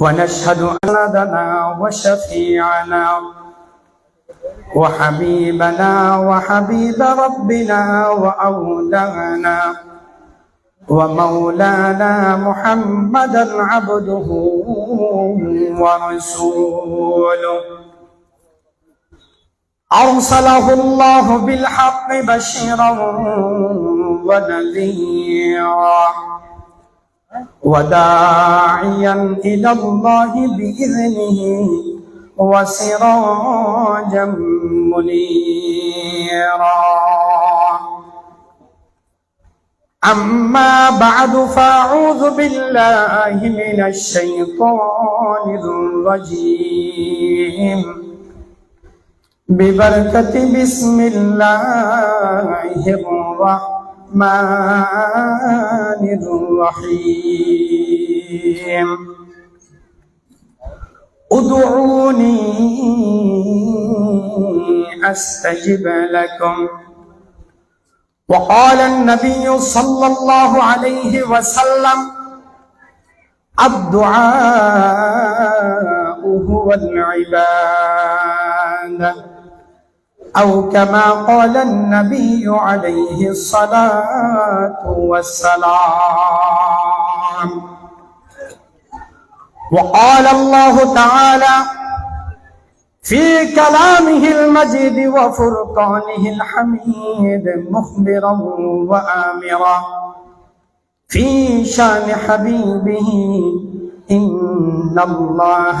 ونشهد أن سندنا وشفيعنا وحبيبنا وحبيب ربنا وأولانا ومولانا محمدا عبده ورسوله. أرسله الله بالحق بشيرا ونذيرا. وداعيا إلى الله بإذنه وسراجا منيرا. أما بعد فأعوذ بالله من الشيطان الرجيم. ببركة بسم الله الرحمن الرحيم. ادعوني أستجب لكم. وقال النبي صلى الله عليه وسلم الدعاء هو العباده أو كما قال النبي عليه الصلاة والسلام. وقال الله تعالى في كلامه المجيد وفرقانه الحميد مخبرا وآمرا في شان حبيبه إن الله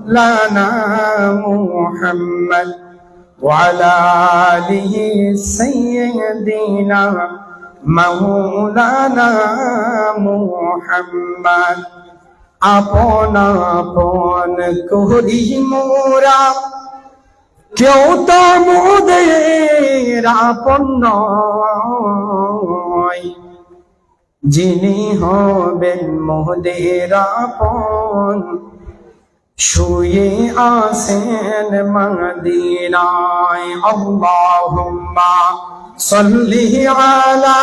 مولانا محمد وعلى آله سيدنا مولانا محمد আপন আপন করি মোরা কেউ তো মোদের আপন নয় যিনি হবেন মোদের আপন শুয়ে আসেন মদিনায়। আল্লাহুম্মা সাল্লি আলা